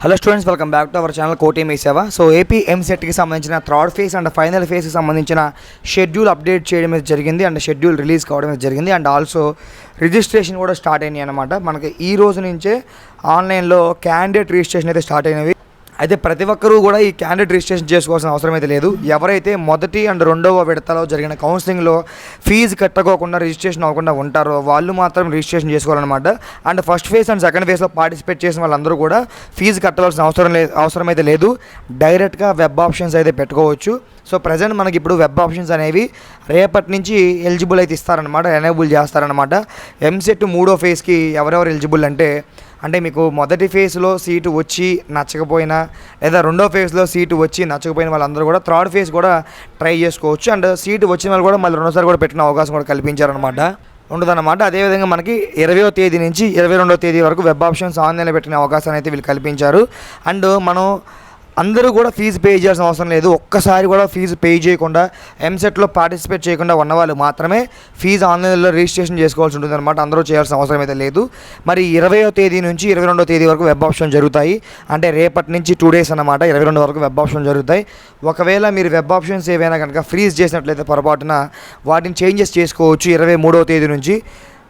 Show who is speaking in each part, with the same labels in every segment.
Speaker 1: Hello students welcome back to our channel కోటి మీ so AP ఎంసెట్కి సంబంధించిన థర్డ్ ఫేజ్ అండ్ ఫైనల్ ఫేజ్కి సంబంధించిన షెడ్యూల్ అప్డేట్ చేయడం జరిగింది అండ్ షెడ్యూల్ రిలీజ్ కావడం జరిగింది అండ్ ఆల్సో రిజిస్ట్రేషన్ కూడా స్టార్ట్ అయినాయి అనమాట మనకి ఈ రోజు నుంచే ఆన్లైన్లో క్యాండిడేట్ రిజిస్ట్రేషన్ అయితే స్టార్ట్ అయినవి. అయితే ప్రతి ఒక్కరూ కూడా ఈ క్యాండిడేట్ రిజిస్ట్రేషన్ చేసుకోవాల్సిన అవసరం అయితే లేదు. ఎవరైతే మొదటి అండ్ రెండవ విడతలో జరిగిన కౌన్సిలింగ్లో ఫీజు కట్టకోకుండా రిజిస్ట్రేషన్ అవ్వకుండా ఉంటారో వాళ్ళు మాత్రం రిజిస్ట్రేషన్ చేసుకోవాలన్నమాట. And first phase and second ఫేజ్లో పార్టిసిపేట్ చేసిన వాళ్ళందరూ కూడా ఫీజు కట్టవలసిన అవసరం లేదు అవసరం అయితే లేదు. డైరెక్ట్గా వెబ్ ఆప్షన్స్ అయితే పెట్టుకోవచ్చు. సో ప్రజెంట్ మనకి ఇప్పుడు వెబ్ ఆప్షన్స్ అనేవి రేపటి నుంచి ఎలిజిబుల్ అయితే ఇస్తారనమాట ఎనేబుల్ చేస్తారనమాట ఎంసెట్ మూడో ఫేజ్కి ఎవరెవరు ఎలిజిబుల్ అంటే అంటే మీకు మొదటి ఫేజ్లో సీటు వచ్చి నచ్చకపోయినా లేదా రెండో ఫేజ్లో సీటు వచ్చి నచ్చకపోయిన వాళ్ళందరూ కూడా థర్డ్ ఫేజ్ కూడా ట్రై చేసుకోవచ్చు. అండ్ సీటు వచ్చిన వాళ్ళు కూడా మళ్ళీ రెండోసారి కూడా పెట్టిన అవకాశం కూడా కల్పించారనమాట ఉండదన్నమాట అదేవిధంగా మనకి ఇరవయో తేదీ నుంచి ఇరవై రెండో తేదీ వరకు వెబ్ ఆప్షన్స్ ఆన్లైన్లో పెట్టిన అవకాశాన్ని అయితే వీళ్ళు కల్పించారు. అండ్ మనం అందరూ కూడా ఫీజు పే చేయాల్సిన అవసరం లేదు. ఒక్కసారి కూడా ఫీజు పే చేయకుండా ఎంసెట్లో పార్టిసిపేట్ చేయకుండా ఉన్న వాళ్ళు మాత్రమే ఫీజు ఆన్లైన్లో రిజిస్ట్రేషన్ చేసుకోవాల్సి ఉంటుంది అనమాట అందరూ చేయాల్సిన అవసరం అయితే లేదు. మరి ఇరవయో తేదీ నుంచి ఇరవై రెండో తేదీ వరకు వెబ్ ఆప్షన్ జరుగుతాయి. అంటే రేపటి నుంచి టూ డేస్ అనమాట ఇరవై రెండు వరకు వెబ్ ఆప్షన్ జరుగుతాయి. ఒకవేళ మీరు వెబ్ ఆప్షన్స్ ఏవైనా కనుక ఫ్రీజ్ చేసినట్లయితే పొరపాటున వాటిని చేంజెస్ చేసుకోవచ్చు. ఇరవై మూడవ తేదీ నుంచి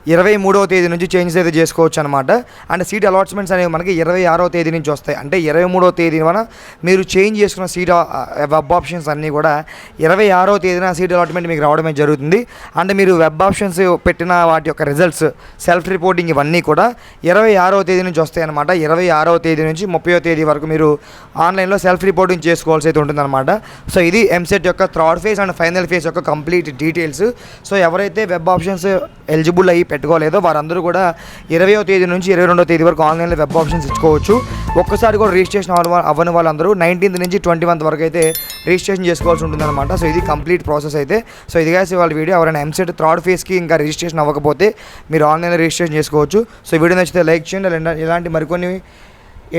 Speaker 1: ఇరవై మూడవ తేదీ నుంచి చేంజెస్ అయితే చేసుకోవచ్చు అనమాట అండ్ సీట్ అలాట్మెంట్స్ అనేవి మనకి ఇరవై ఆరో తేదీ నుంచి వస్తాయి. అంటే ఇరవై మూడవ తేదీ వల్ల మీరు చేంజ్ చేసుకున్న సీట్ వెబ్ ఆప్షన్స్ అన్నీ కూడా ఇరవై ఆరో తేదీన సీట్ అలాట్మెంట్ మీకు రావడమే జరుగుతుంది. అండ్ మీరు వెబ్ ఆప్షన్స్ పెట్టిన వాటి యొక్క రిజల్ట్స్ సెల్ఫ్ రిపోర్టింగ్ ఇవన్నీ కూడా ఇరవై ఆరో తేదీ నుంచి వస్తాయి అనమాట ఇరవై ఆరో తేదీ నుంచి ముప్పై తేదీ వరకు మీరు ఆన్లైన్లో సెల్ఫ్ రిపోర్టింగ్ చేసుకోవాల్సి అయితే ఉంటుందన్నమాట. సో ఇది ఎంసెట్ యొక్క third phase and final phase యొక్క కంప్లీట్ డీటెయిల్స్. సో ఎవరైతే వెబ్ ఆప్షన్స్ ఎలిజిబుల్ అయ్యి పెట్టుకోలేదో. వారందరూ కూడా ఇరవయో తేదీ నుంచి ఇరవై రెండో తేదీ వరకు ఆన్లైన్లో వెబ్ ఆప్షన్స్ ఇచ్చుకోవచ్చు. ఒక్కసారి కూడా రిజిస్ట్రేషన్ అవ్వని వాళ్ళందరూ నైన్టీన్త్ నుంచి ట్వంటీ వన్త్ వరకు అయితే రిజిస్ట్రేషన్ చేసుకోవాల్సి ఉంటుందన్నమాట. సో ఇది కంప్లీట్ ప్రాసెస్ అయితే. సో ఇది కాసి వాళ్ళ వీడియో. ఎవరైనా ఎంసెట్ థర్డ్ ఫేస్కి ఇంకా రిజిస్ట్రేషన్ అవ్వకపోతే మీరు ఆన్లైన్లో రిజిస్ట్రేషన్ చేసుకోవచ్చు. సో వీడియో నచ్చితే లైక్ చేయండి. ఇలాంటి మరికొన్ని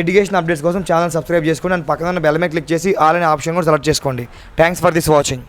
Speaker 1: ఎడ్యుకేషన్ అప్డేట్స్ కోసం ఛానల్ సబ్స్క్రైబ్ చేసుకోండి అండ్ పక్కన బెల్ మీద క్లిక్ చేసి ఆల్ అనే ఆప్షన్ కూడా సెలెక్ట్ చేసుకోండి. Thanks for this watching